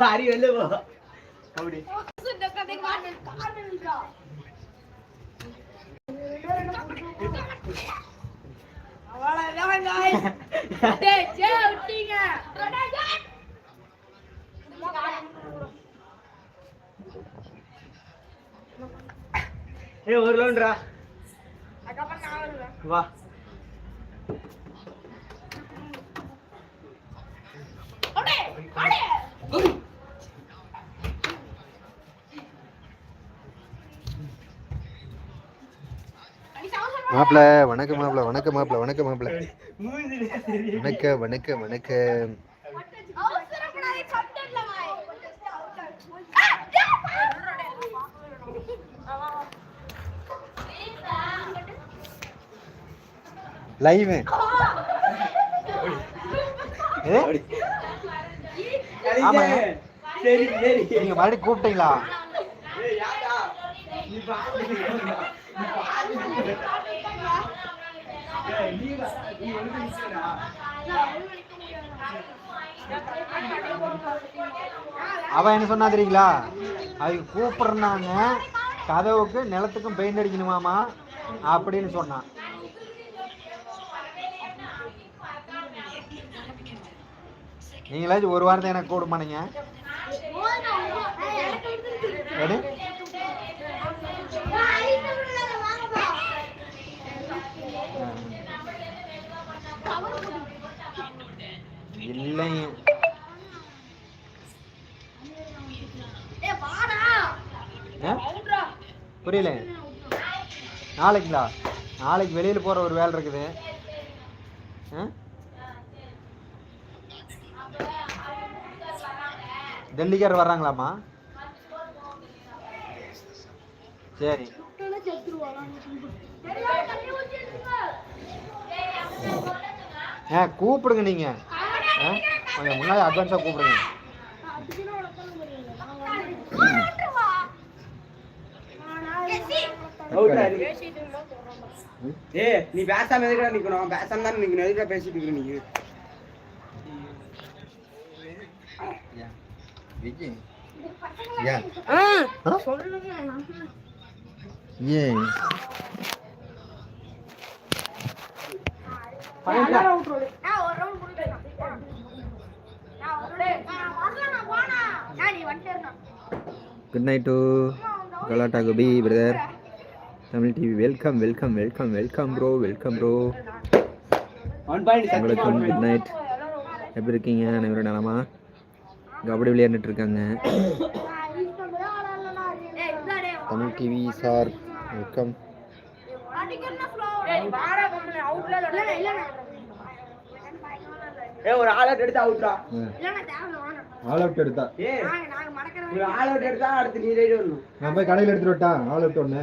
ஹரி வெளில போ அப்படி இந்த கதை காட்டு, காட்டு நின்றா. அவ்வளவுதான் guys. டேய், விட்டீங்க. ஏய் ஒரு லோன்டா அதுக்கப்புறம் நான் வருவேன். வா மாப்பிள வணக்கம் மாப்பிள வணக்கம் மாப்பிள வணக்கம் மாப்பிள வணக்க வணக்க டேய், லைவ் நீங்க மறுபடியும் கூப்பிட்டீங்களா ஏய் யாரா நீ பாத்து நீ பாத்து ஏய் நீ வா நீ வந்து நிக்கடா அவன் என்ன சொன்னா தெரியுங்களா? அவங்க கூப்பிடுறாங்க. கதவுக்கு நிலத்துக்கும் பெயிண்ட் அடிக்கணுமாமா? அப்படின்னு சொன்னான் நீங்களாச்சும் ஒரு வாரத்தை எனக்கு கூட இல்லைங்க எது இல்லை ஆ? புரியல. நாளைக்குங்களா? நாளைக்கு வெளியில் போகிற ஒரு வேலை இருக்குது. ஆ? டெல்லிக்கார் வர்றாங்களாம்மா? சரி. ஆ கூப்பிடுங்க நீங்கள் ஆ? கொஞ்சம் முன்னாடி அட்வான்ஸாக கூப்பிடுங்க. ஏய் நீ பேசாம எதுக்குடா நிக்கணும்? பேசாம தான் நிக்கணும். எதுக்குடா பேசிட்டு இருக்க நீ? ஏன் குட் நைட் டு கலாட்டா குபி brother Tamil TV welcome welcome welcome welcome bro welcome bro one point உங்களுக்கும் குட் நைட் எப்படி இருக்கீங்க? அனைவரும் நலமா? கபடி விளையாண்டுட்டு இருக்காங்க. தமிழ் டிவி சார் வெல்கம் ஒரு ஆள் அவுட் எடுத்தா அவுட்ரா ஆல் அவுட் எடுத்தா. ஒரு ஆள் அவுட் எடுத்தா அடுத்து நீ ரைடு வரணும். நான் போய் கடையில் எடுத்துட்டு விட்டா ஆல் அவுட் ஒன்று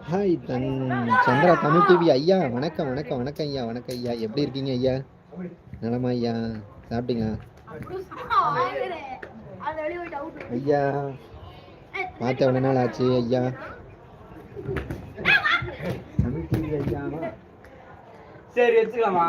ஹாய் தன் சந்திரா தமிழ் டிவி ஐயா வணக்கம் வணக்கம் வணக்கம் ஐயா வணக்கம் ஐயா. எப்படி இருக்கீங்க ஐயா? நலமா ஐயா. சாப்பிட்டீங்களா? ஐயா பார்த்த எவ்வளோ நாள் ஆச்சு ஐயா. தமிழ் டிவி ஐயாவா சரி வச்சுக்கலாமா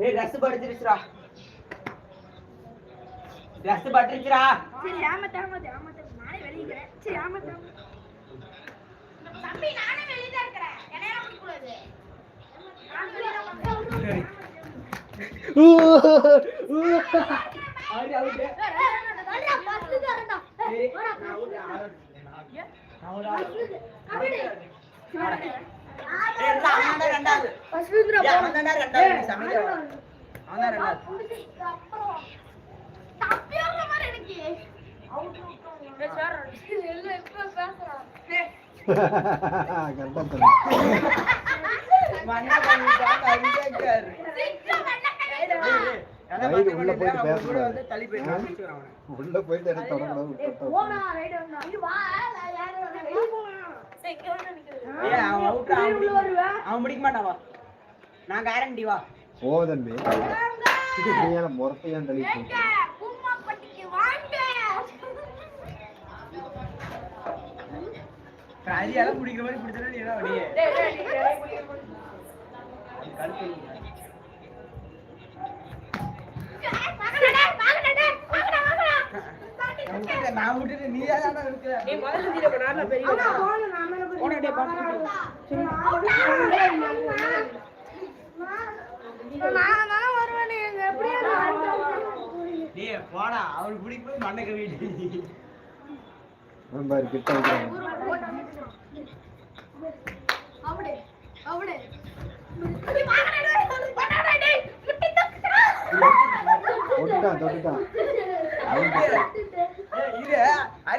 ஏய் ட்ரெஸ் படுத்துருச்சுடா ட்ரெஸ் பட்டுருச்சுடா சரி ஆமாத்த ஆமாத்த ஆமாத்த நானே வெளியிக்கிறேன் சரி ஆமாத்த தம்பி நானே வெளியே தான் இருக்கிறேன் என்னைய பிடிக்க கூடாது நான் அவன் தான் ரெண்டாவது. அவன் ரெண்டாவது. அவன் ரெண்டாவது உள்ள போயிட்டு. உள்ள எனக்கு அவன் பிடிக்க- வருவா? அவன் பிடிக்க மாட்டான் வா. நான் கேரண்டி வா. போ தம்பி. நீ பூமாப்பட்டிக்கு வாங்க. அரியால பிடிக்கிற மாதிரி பிடிச்சா நீ என்ன வழியே நீ. நான் விட்டுட்டு நீ தான் நான் மேல போய் போடா, டேய், பார்த்து சரி, நான் தானே வருவேன் நீங்க எப்படியா டேய் போடா. அவருக்கு பிடிக்க போய் மண்ணை கவிட்டு பாரு கிட்ட அவடே அவடே. தக்குடா தொட்டுட்டான்.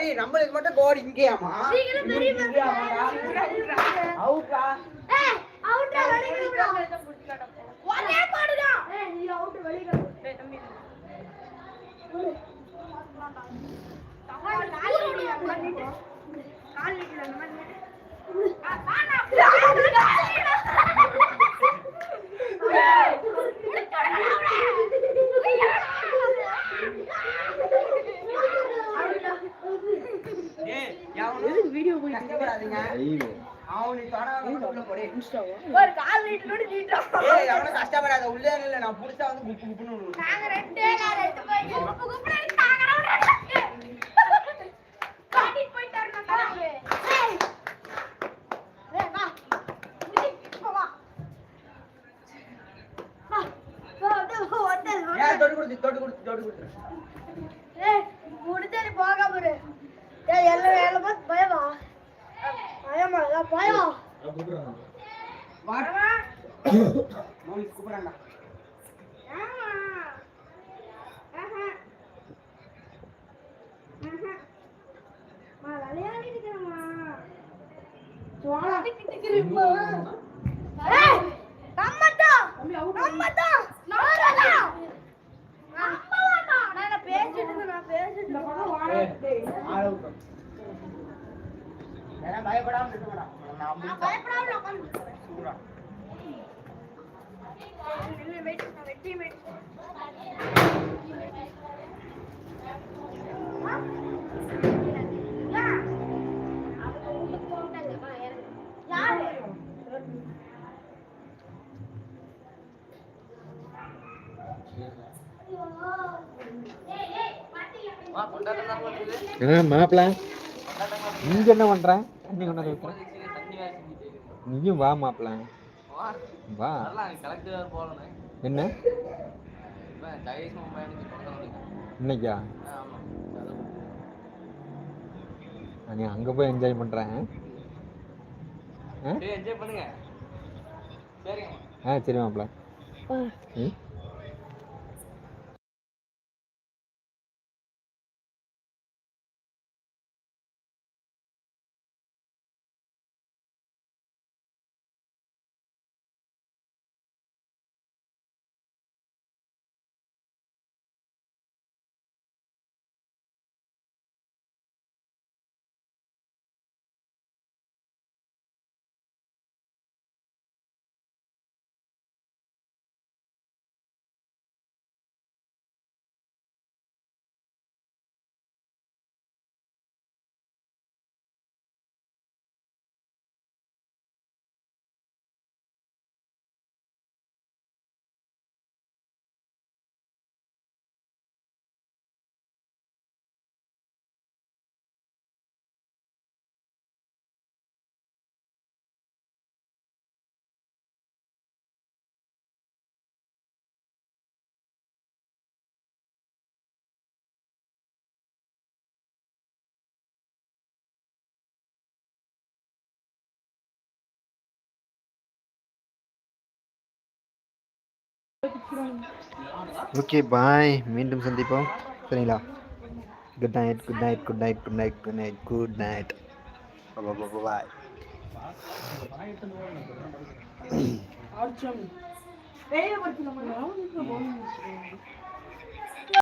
அரி நம்மளுக்கு மட்டும் கோடு இங்கேயாமா அவுட்டா ஏய் அவுட்ரா வெளிய ஒரே பாடுடா. ஏய் நீ அவுட் வெளிய டேய் தம்பி கால் நீட்டல அந்த மாதிரி ஏய் எவனும் வீடியோ உள்ள போடே. ஒரு கால் நீட்டலோட நீட்டோம் ஏய் எவனும் கஷ்டப்படாத? உள்ளே இல்ல நான் புடிச்சா வந்து குப்பு குப்புன்னு விழுவும். நாங்க ரெண்டு நான் ரெண்டு போய் குப்பு குப்புன்னு நாங்க காட்டி போயிட்டாரு நான் கலாவு ஏய். ஏய் வா. இங்க வா. வா. வா வா வந்து ஏன் தொட்டு கொடுத்து தொட்டு கொடுத்து தொட்டு கொடுத்து. ஏய் முடிஞ்சது போக பாரு ஏய் எல்லாம் வேலை பார்த்து பயமா பயமா அதான் பயம் வா மௌனி கூப்பிடுறாங்க ஆமா ஆஹா ஆஹா மா விளையாடி இருக்கிறமா சோளா டிக்கிறீமா ஏய் நம்மடா நம்மடா மாப்பிள்ள நீங்க என்ன பண்ற? தண்ணி கொண்டாந்து வைக்கிற நீயும் வா மாப்பிள்ள வா. என்ன? இன்னைக்கா? நீ அங்க போய் என்ஜாய் பண்றேன். ஆ? சரி என்ஜாய் பண்ணுங்க. சரிங்க. ஆ சரி மாப்பிள்ள ஓகே பாய் மீண்டும் சந்திப்போம். சரிங்களா? Good night good night good night good night good night good night bye வெளியே படுத்து நம்ம